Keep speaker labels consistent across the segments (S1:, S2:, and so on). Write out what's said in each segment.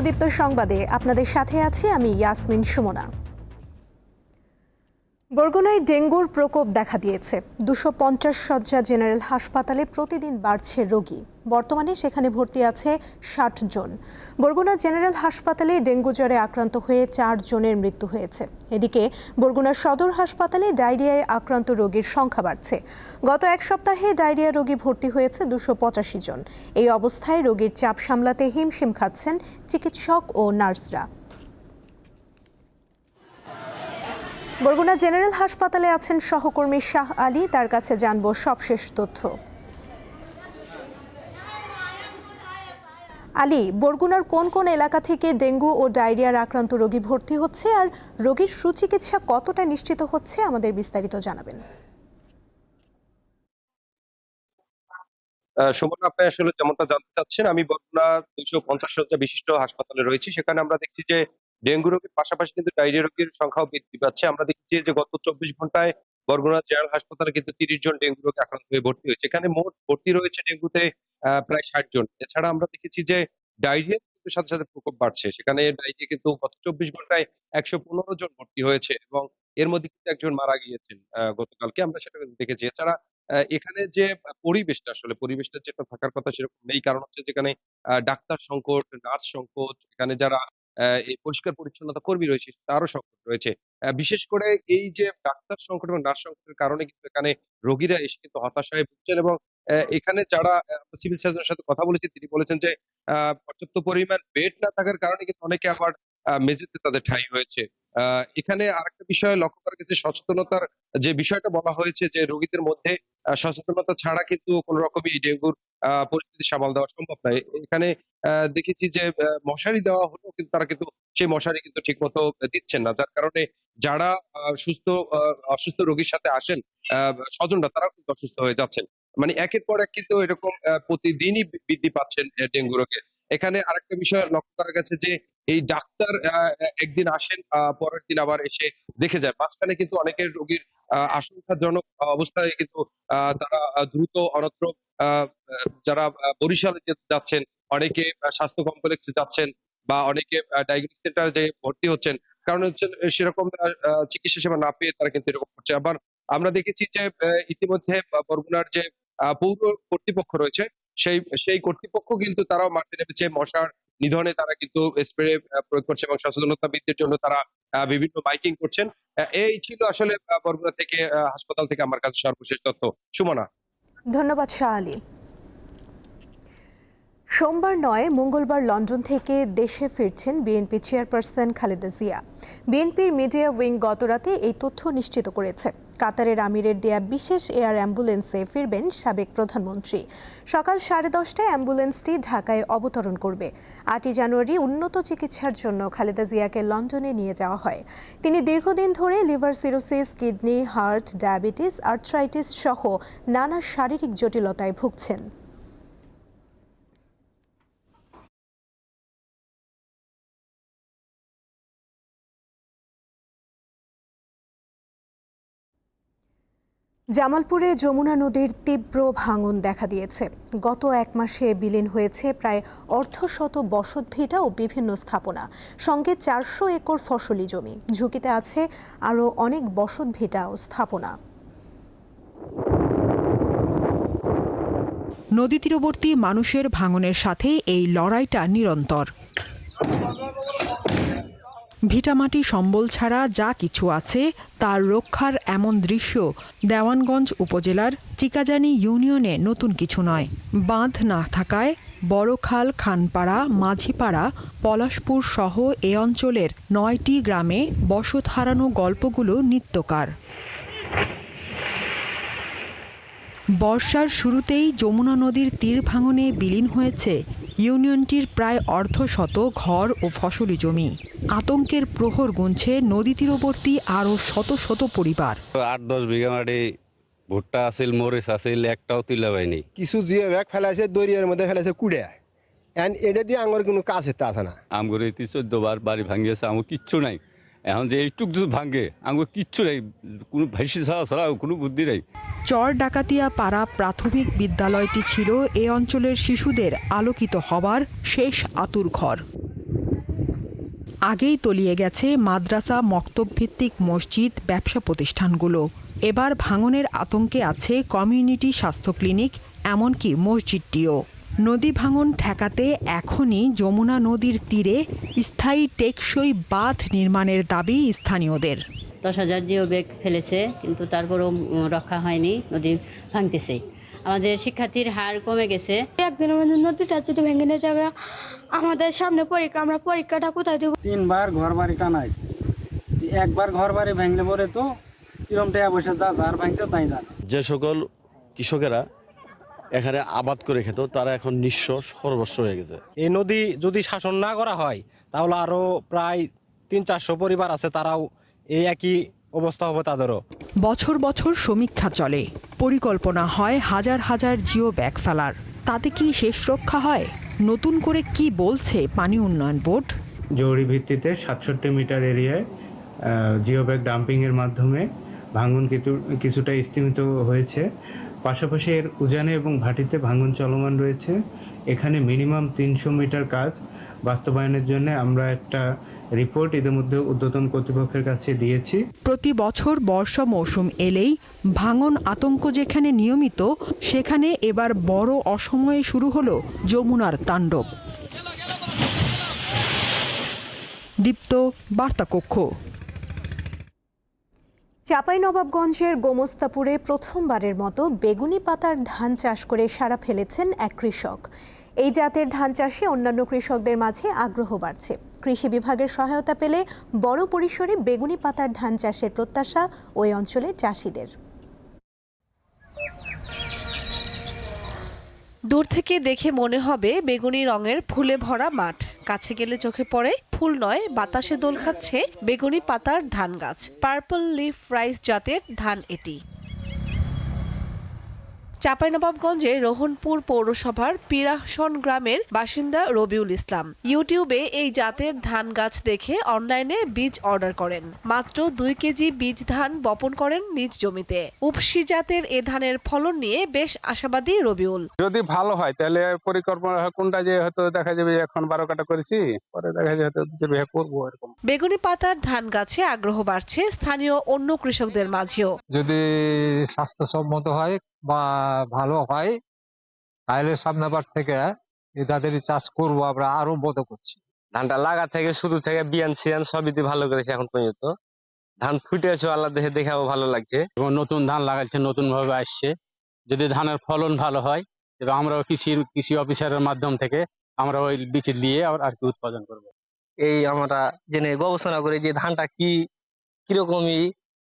S1: দীপ্ত সংবাদে আপনাদের সাথে আছি আমি ইয়াসমিন সুমনা। বরগুনায় ডেঙ্গুর প্রকোপ দেখা দিয়েছে। দুশো পঞ্চাশ শয্যা জেনারেল হাসপাতালে প্রতিদিন বাড়ছে রোগী। বর্তমানে সেখানে ভর্তি আছে ষাট জন। বরগুনা জেনারেল হাসপাতালে ডেঙ্গু জ্বরে আক্রান্ত হয়ে চার জনের মৃত্যু হয়েছে। এদিকে বরগুনা সদর হাসপাতালে ডায়রিয়ায় আক্রান্ত রোগীর সংখ্যা বাড়ছে। গত এক সপ্তাহে ডায়রিয়া রোগী ভর্তি হয়েছে দুশো পঁচাশি জন। এই অবস্থায় রোগীর চাপ সামলাতে হিমশিম খাচ্ছেন চিকিৎসক ও নার্সরা। বরগুনা জেনারেল হাসপাতালে আছেন সহকর্মী শাহ আলী। তার কাছে জানব সবশেষ তথ্য। আলী, বরগুনার কোন কোন এলাকা থেকে ডেঙ্গু ও ডায়রিয়ার আক্রান্ত রোগী ভর্তি হচ্ছে আর রোগীর সুচিকিৎসা কতটা নিশ্চিত হচ্ছে আমাদের বিস্তারিত জানাবেন।
S2: সুমন, আপনি আসলে যেমনটা জানতে চাচ্ছেন, আমি বরগুনা দুইশো পঞ্চাশ শয্যা বিশিষ্ট হাসপাতালে রয়েছি। সেখানে আমরা দেখছি যে ডেঙ্গু রোগীর পাশাপাশি কিন্তু ডায়রিয়া রোগীর সংখ্যাও বৃদ্ধি পাচ্ছে। আমরা দেখছি যে গত চব্বিশ ঘন্টায় বরগুনা জেনারেল হাসপাতালে কিন্তু তিরিশ জন ডেঙ্গু রোগে আক্রান্ত হয়ে ভর্তি হয়েছে। এখানে মোট ভর্তি রয়েছে ডেঙ্গুতে প্রায় ষাট জন। এছাড়া আমরা দেখেছি যে ডায়রিয়া সাথে সাথে প্রকোপ বাড়ছে। সেখানে ডায়রিয়া কিন্তু গত চব্বিশ ঘন্টায় একশো পনেরো জন ভর্তি হয়েছে এবং এর মধ্যে কিন্তু একজন মারা গিয়েছেন গতকালকে। আমরা সেটা দেখেছি। এছাড়া এখানে যে পরিবেশটা, আসলে পরিবেশটা যেটা থাকার কথা সেরকম নেই। কারণ হচ্ছে যেখানে ডাক্তার সংকট, নার্স সংকট, এখানে যারা এই পরিষ্কার পরিচ্ছন্নতা কর্মী রয়েছে, তারও সংকট রয়েছে। বিশেষ করে এই যে ডাক্তার সংকট এবং নার্স সংকটের কারণে কিন্তু এখানে রোগীরা এসে কিন্তু হতাশায় ভুগছেন এবং এখানে যারা সিভিল সার্জনের সাথে কথা বলেছে, তিনি বলেছেন যে পর্যাপ্ত পরিমাণ বেড না থাকার কারণে কিন্তু অনেকে আবার মেঝেতে তাদের ঠাঁই হয়েছে। এখানে আরেকটা বিষয় লক্ষ্য করা গেছে, সচেতনতার যে বিষয়টা বলা হয়েছে যে, রোগীদের মধ্যে সচেতনতা ছাড়া কিন্তু কোন রকমই ডেঙ্গুর পরিস্থিতি সামাল দেওয়া সম্ভব নয়। এখানে দেখেছি যে মশারি দেওয়া হলেও কিন্তু তারা কিন্তু সেই মশারি কিন্তু ঠিক মতো দিচ্ছেন না। যার কারণে যারা সুস্থ অসুস্থ রোগীর সাথে আসেন স্বজনরা তারাও কিন্তু অসুস্থ হয়ে যাচ্ছেন। মানে একের পর এক কিন্তু এরকম প্রতিদিনই বৃদ্ধি পাচ্ছেন ডেঙ্গু রোগে এখানে আরেকটা বিষয় লক্ষ্য করা গেছে যে, এই ডাক্তার একদিন আসেন পরের দিন আবার এসে দেখে যায় মাঝখানে কিন্তু অনেকের রোগীর আশঙ্কাজনক অবস্থায় কিন্তু তারা দ্রুত অনত্র যারা বরিশালে যাচ্ছেন, অনেকে স্বাস্থ্য কমপ্লেক্সে যাচ্ছেন বা অনেকে ডায়াগনস্টিক সেন্টারে যে ভর্তি হচ্ছেন। কারণ হচ্ছে সেরকম চিকিৎসা সেবা না পেয়ে তারা কিন্তু এরকম করছে। আবার আমরা দেখেছি যে ইতিমধ্যে বরগুনার যে পৌর কর্তৃপক্ষ রয়েছে। সেই সেই কর্তৃপক্ষ কিন্তু তারাও মাঠে নেমেছে। মশার নিধনে তারা কিন্তু স্প্রে প্রয়োগ করছে এবং সচেতনতা বৃদ্ধির জন্য তারা বিভিন্ন মাইকিং করছেন। এই ছিল আসলে বরগুনা থেকে হাসপাতাল থেকে আমার কাছে সর্বশেষ তথ্য। সুমনা।
S1: ধন্যবাদ শাহ আলী। সোমবার নয়, মঙ্গলবার লন্ডন থেকে দেশে ফিরছেন বিএনপি চেয়ারপারসন খালেদা জিয়া। বিএনপির মিডিয়া উইং গতরাতে এই তথ্য নিশ্চিত করেছে। কাতারের আমিরের দেয়া বিশেষ এয়ার অ্যাম্বুলেন্সে ফিরবেন সাবেক প্রধানমন্ত্রী। সকাল সাড়ে দশটায় অ্যাম্বুলেন্সটি ঢাকায় অবতরণ করবে। আটই জানুয়ারি উন্নত চিকিৎসার জন্য খালেদা জিয়াকে লন্ডনে নিয়ে যাওয়া হয়। তিনি দীর্ঘদিন ধরে liver cirrhosis, kidney, heart, diabetes, arthritis সহ নানা শারীরিক জটিলতায় ভুগছেন। জামালপুরে যমুনা নদীর তীব্র ভাঙন দেখা দিয়েছে। গত এক মাসে বিলীন হয়েছে প্রায় অর্ধশত বসত ভিটা ও বিভিন্ন স্থাপনা। সঙ্গে চারশো একর ফসলি জমি। ঝুঁকিতে আছে আরও অনেক বসত ভিটা ও স্থাপনা।
S3: নদী তীরবর্তী মানুষের ভাঙনের সাথে এই লড়াইটা নিরন্তর। ভিটামাটি সম্বল ছাড়া যা কিছু আছে তার রক্ষার এমন দৃশ্য দেওয়ানগঞ্জ উপজেলার চিকাজানি ইউনিয়নে নতুন কিছু নয়। বাঁধ না থাকায় বড়খাল, খানপাড়া, মাঝিপাড়া, পলাশপুর সহ এ অঞ্চলের নয়টি গ্রামে বসত হারানো গল্পগুলো নিত্যকার। বর্ষার শুরুতেই যমুনা নদীর তীর ভাঙনে বিলীন হয়েছে ইউনিয়নটির প্রায় অর্ধশত ঘর ও ফসলি জমি। আতঙ্কের প্রহর গুনছে নদী তীরবর্তী আরও শত শত পরিবার।
S4: আট দশ বিঘা মাটি ভুট্টা আসিল মরিচ আসিল একটাও তুলে পাইনি।
S5: কিছু যে ব্যাগ ফেলাইছে দরিয়ার মধ্যে ফেলাইছে কুড়ে। এন এটা দিয়ে আঙুর কোনো কাজ হতে আসে না
S4: আমগুলো চোদ্দ বার বাড়ি ভাঙিয়েছে আমার কিচ্ছু নাই। এখন যে এইটুক যদি ভাঙে আমার কিচ্ছু নাই, কোনো ভাইসি ছাড়া ছাড়া কোনো বুদ্ধি নাই।
S3: চর ডাকাতিয়া পাড়া প্রাথমিক বিদ্যালয়টি ছিল এ অঞ্চলের শিশুদের আলোকিত হবার শেষ আতুর ঘর। আগেই তলিয়ে গেছে মাদ্রাসা মক্তব ভিত্তিক মসজিদ ব্যবসা প্রতিষ্ঠানগুলো। এবার ভাঙনের আতঙ্কে আছে কমিউনিটি স্বাস্থ্য ক্লিনিক, এমনকি মসজিদটিও। নদী ভাঙন ঠেকাতে এখনই যমুনা নদীর তীরে স্থায়ী টেকসই বাঁধ নির্মাণের দাবি স্থানীয়দের।
S6: দশ হাজার জিও ব্যাগ ফেলেছে কিন্তু তারপরেও রক্ষা হয়নি নদী ভাঙতেছে। আমাদের শিক্ষার্থীর হার কমে গেছে।
S7: একদিনের মধ্যে নদীটা যদি ভেঙে নিয়ে যায় আমাদের সামনে পরীক্ষা আমরা পরীক্ষাটা কোথায় দেবো?
S8: তিনবার ঘর বাড়ি টানাইছে। একবার ঘর বাড়ি ভেঙলে পরে তো কিরম টাকা পয়সা যা যার ভাঙছে তাই জানে।
S9: যে সকল কৃষকেরা এখানে আবাদ করে খেত তারা এখন নিঃস্ব সর্বস্ব হয়ে গেছে।
S10: এই নদী যদি শাসন না করা হয় তাহলে আরও প্রায় তিন চারশো পরিবার আছে তারাও এই একই অবস্থা হবে তাদেরও।
S3: বছর বছর সমীক্ষা চলে পরিকল্পনা হয় হাজার হাজার জিও ব্যাগ ফেলার। তাতে কি শেষ রক্ষা হয়? নতুন করে কি বলছে পানি উন্নয়ন বোর্ড?
S11: জরুরি ভিত্তিতে সাতষট্টি মিটার এরিয়ায় জিও ব্যাগ ডাম্পিংয়ের মাধ্যমে ভাঙন কিছু কিছুটা স্তীমিত হয়েছে। পাশাপাশি এর উজানে এবং ভাটিতে ভাঙন চলমান রয়েছে। এখানে মিনিমাম তিনশো মিটার কাজ। বাস্তবায়নের জন্য আমরা একটা রিপোর্ট ইতিমধ্যে ঊর্ধ্বতন কর্তৃপক্ষের কাছে দিয়েছি।
S3: প্রতি বছর বর্ষা মৌসুম এলেই ভাঙন আতঙ্ক যেখানে নিয়মিত, সেখানে এবার বড় অসময়ে শুরু হলো যমুনার তাণ্ডব। দীপ্ত বার্তা কক্ষ
S1: চাঁপাইনবাবগঞ্জের গোমস্তাপুরে প্রথমবারের মতো বেগুনি পাতার ধান চাষ করে সারা ফেলেছেন এক কৃষক। এই জাতের ধান চাষে অন্যান্য কৃষকদের মাঝে আগ্রহ বাড়ছে। কৃষি বিভাগের সহায়তা পেলে বড় পরিসরে বেগুনি পাতার ধান চাষের প্রত্যাশা ওই অঞ্চলের চাষিদের।
S12: দূর থেকে দেখে মনে হবে বেগুনি রঙের ফুলে ভরা মাঠ। কাছে গেলে চোখে পড়ে, ফুল নয়, বাতাসে দোল খাচ্ছে বেগুনি পাতার ধান গাছ পার্পল লিফ রাইস জাতের ধান এটি। চাঁপাইনবাবগঞ্জে রোহনপুর পৌরসভার পিরাহসন গ্রামের বাসিন্দা রবিউল ইসলাম। ইউটিউবে এই জাতের ধান গাছ দেখে অনলাইনে বীজ অর্ডার করেন। মাত্র দুই কেজি বীজ ধান বপন করেন নিজ জমিতে। উপসি জাতের এ ধানের ফলন নিয়ে বেশ আশাবাদী রবিউল।
S11: যদি ভালো হয় তাহলে পরিকল্পনা কোনটা যে হয়তো দেখা যাবে এখন বারো কাটা করেছি পরে দেখা যাবে করব এরকম।
S12: বেগুনি পাতার ধান গাছে আগ্রহ বাড়ছে স্থানীয় অন্য কৃষকদের মাঝেও।
S11: যদি স্বাস্থ্যসম্মত হয় বা ভালো হয় তাহলে সামনেবার থেকে তাদের চাষ করব আমরা আরও বোধ করছি।
S9: ধানটা লাগা থেকে শুরু থেকে বিয়ান সিয়ান সবই তো ভালো করেছে এখন পর্যন্ত। ধান ফুটেছে আল্লাহ দেখে দেখাও ভালো লাগছে।
S11: এবং নতুন ধান লাগাচ্ছে নতুন ভাবে আসছে। যদি ধানের ফলন ভালো হয় তবে আমরাও কৃষি কৃষি অফিসারের মাধ্যম থেকে আমরা ওই বীজ দিয়ে আর আর কি উৎপাদন করব।
S10: এই আমরা জেনে গবেষণা করি যে ধানটা কি কিরকমই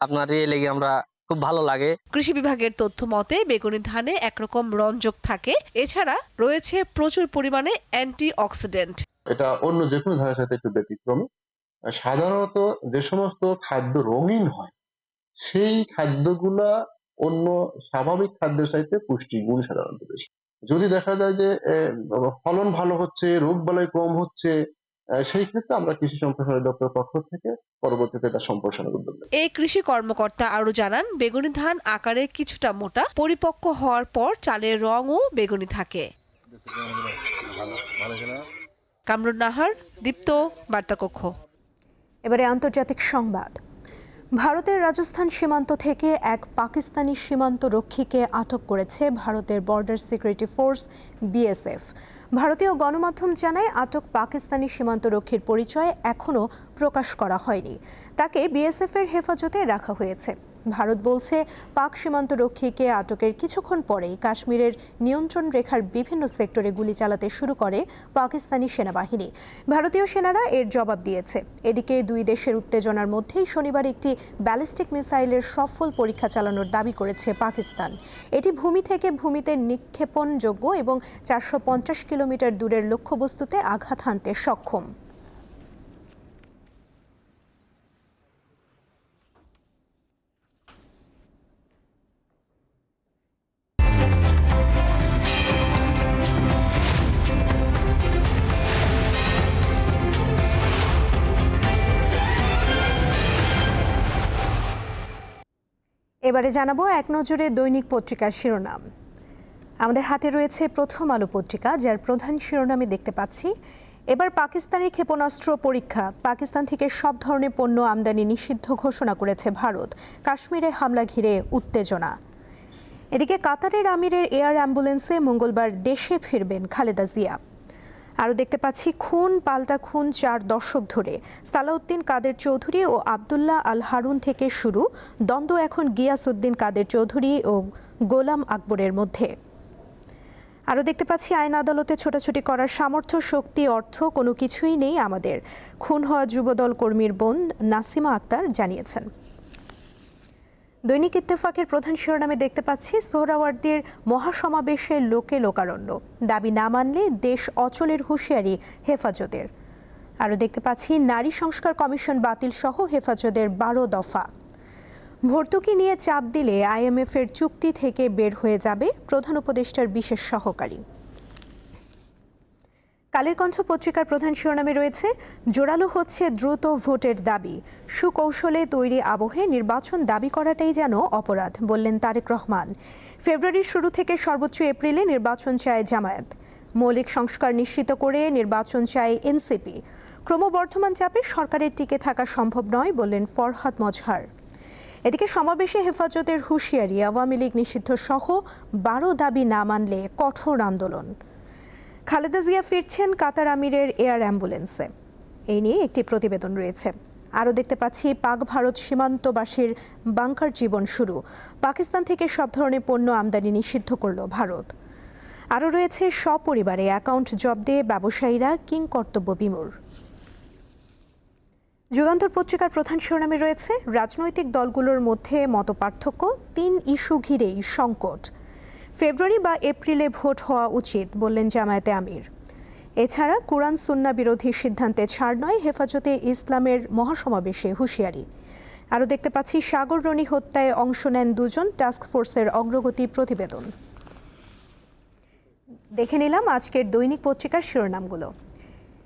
S10: আপনার এ লেগে আমরা খুব ভালো লাগে।
S12: কৃষি বিভাগের তথ্য মতে বেগুনি ধানে একরকম রঞ্জক থাকে। এছাড়া রয়েছে প্রচুর পরিমাণে অ্যান্টি অক্সিডেন্ট
S13: এটা অন্য যে কোনো ধানের সাথে একটু ব্যতিক্রমী। সাধারণত যে সমস্ত খাদ্য রঙিন হয় সেই খাদ্যগুলা অন্য স্বাভাবিক খাদ্যের চাইতে পুষ্টিগুণ সাধারণত বেশি। যদি দেখা যায় যে আহ, ফলন ভালো হচ্ছে রোগ বালাই কম হচ্ছে সেই ক্ষেত্রে আমরা কৃষি সম্প্রসারণ দপ্তরের পক্ষ থেকে পরবর্তীতে এটা সম্প্রসারণের উদ্যোগ
S12: এই কৃষি কর্মকর্তা আরও জানান বেগুনি ধান আকারে কিছুটা মোটা পরিপক্ক হওয়ার পর চালের রঙও বেগুনি থাকে। কামরুন নাহার দীপ্ত বার্তাকক্ষ।
S1: এবারে আন্তর্জাতিক সংবাদ। ভারতের রাজস্থান সীমান্ত থেকে এক পাকিস্তানি সীমান্ত রক্ষীকে আটক করেছে ভারতের বর্ডার সিকিউরিটি ফোর্স বিএসএফ ভারতীয় গণমাধ্যম জানায়, আটক পাকিস্তানি সীমান্ত রক্ষীর পরিচয় এখনও প্রকাশ করা হয়নি। তাকে বিএসএফের হেফাজতে রাখা হয়েছে। ভারত বলছে, পাক সীমান্ত রক্ষীকে আটকের কিছুক্ষণ পরেই কাশ্মীরের নিয়ন্ত্রণ রেখার বিভিন্ন সেক্টরে গুলি চালাতে শুরু করে পাকিস্তানি সেনাবাহিনী। ভারতীয় সেনারা এর জবাব দিয়েছে। এদিকে দুই দেশের উত্তেজনার মধ্যেই শনিবার একটি ব্যালিস্টিক মিসাইলের সফল পরীক্ষা চালানোর দাবি করেছে পাকিস্তান। এটি ভূমি থেকে ভূমিতে নিক্ষেপণযোগ্য এবং চারশো পঞ্চাশ কিলোমিটার দূরের লক্ষ্যবস্তুতে আঘাত হানতে সক্ষম। এবারে জানাব এক নজরে দৈনিক পত্রিকার শিরোনাম। আমাদের হাতে রয়েছে প্রথম আলো পত্রিকা, যার প্রধান শিরোনামে দেখতে পাচ্ছি, এবার পাকিস্তানের ক্ষেপণাস্ত্র পরীক্ষা। পাকিস্তান থেকে সব ধরনের পণ্য আমদানি নিষিদ্ধ ঘোষণা করেছে ভারত। কাশ্মীরে হামলা ঘিরে উত্তেজনা। এদিকে কাতারের আমিরের এয়ার অ্যাম্বুলেন্সে মঙ্গলবার দেশে ফিরবেন খালেদা জিয়া। আরও দেখতে পাচ্ছি, খুন, পাল্টা খুন চার দশক ধরে। সালাউদ্দিন কাদের চৌধুরী ও আবদুল্লাহ আল হারুন থেকে শুরু, দ্বন্দ্ব এখন গিয়াসউদ্দিন কাদের চৌধুরী ও গোলাম আকবরের মধ্যে। আরও দেখতে পাচ্ছি, আইন আদালতে ছোটাছুটি করার সামর্থ্য, শক্তি, অর্থ কোনো কিছুই নেই আমাদের। খুন হওয়া যুবদল কর্মীর বোন নাসিমা আক্তার জানিয়েছেন। দৈনিক ইত্তেফাকের প্রধান শিরোনামে দেখতে পাচ্ছি, সোহরাওয়ার্দীর মহাসমাবেশে লোকে লোকারণ্য। দাবি না মানলে দেশ অচলের হুঁশিয়ারি হেফাজতের। আরও দেখতে পাচ্ছি, নারী সংস্কার কমিশন বাতিল সহ হেফাজতের বারো দফা। ভর্তুকি নিয়ে চাপ দিলে আইএমএফের চুক্তি থেকে বের হয়ে যাবে প্রধান উপদেষ্টার বিশেষ সহকারী। কালের কণ্ঠ পত্রিকার প্রধান শিরোনামে রয়েছে, জোরালো হচ্ছে দ্রুত ভোটের দাবি। সুকৌশলে তৈরি আবহে নির্বাচন দাবি করাটাই যেন অপরাধ, বললেন তারেক রহমান। ফেব্রুয়ারির শুরু থেকে সর্বোচ্চ এপ্রিলে নির্বাচন চায় জামায়াত। মৌলিক সংস্কার নিশ্চিত করে নির্বাচন চায় এনসিপি। ক্রমবর্ধমান চাপে সরকারের টিকে থাকা সম্ভব নয়, বললেন ফরহাদ মজহার। এদিকে সমাবেশে হেফাজতের হুঁশিয়ারি আওয়ামী লীগ নিষিদ্ধ সহ বারো দাবি না মানলে কঠোর আন্দোলন। খালেদা জিয়া ফিরছেন কাতার আমিরের এয়ার অ্যাম্বুলেন্সে। এই নিয়ে একটি প্রতিবেদন রয়েছে। আরও দেখতে পাচ্ছি, পাক ভারত সীমান্তবাসীর বাংকার জীবন শুরু। পাকিস্তান থেকে সব ধরনের পণ্য আমদানি নিষিদ্ধ করল ভারত। আরও রয়েছে, সপরিবারে অ্যাকাউন্ট জব্দে ব্যবসায়ীরা কিং কর্তব্য বিমূর। যুগান্তর পত্রিকার প্রধান শিরোনামে রয়েছে, রাজনৈতিক দলগুলোর মধ্যে মতপার্থক্য, তিন ইস্যু ঘিরেই সংকট। ফেব্রুয়ারি বা এপ্রিলে ভোট হওয়া উচিত, বললেন জামায়াতে আমির। এছাড়া কোরআন সুন্না বিরোধী সিদ্ধান্তে ছাড় নয়, হেফাজতে ইসলামের মহাসমাবেশে হুঁশিয়ারি। আরও দেখতে পাচ্ছি, সাগর রনি হত্যায় অংশ নেন দুজন টাস্কফোর্সের অগ্রগতি প্রতিবেদন। দেখে নিলাম আজকের দৈনিক পত্রিকার শিরোনামগুলো।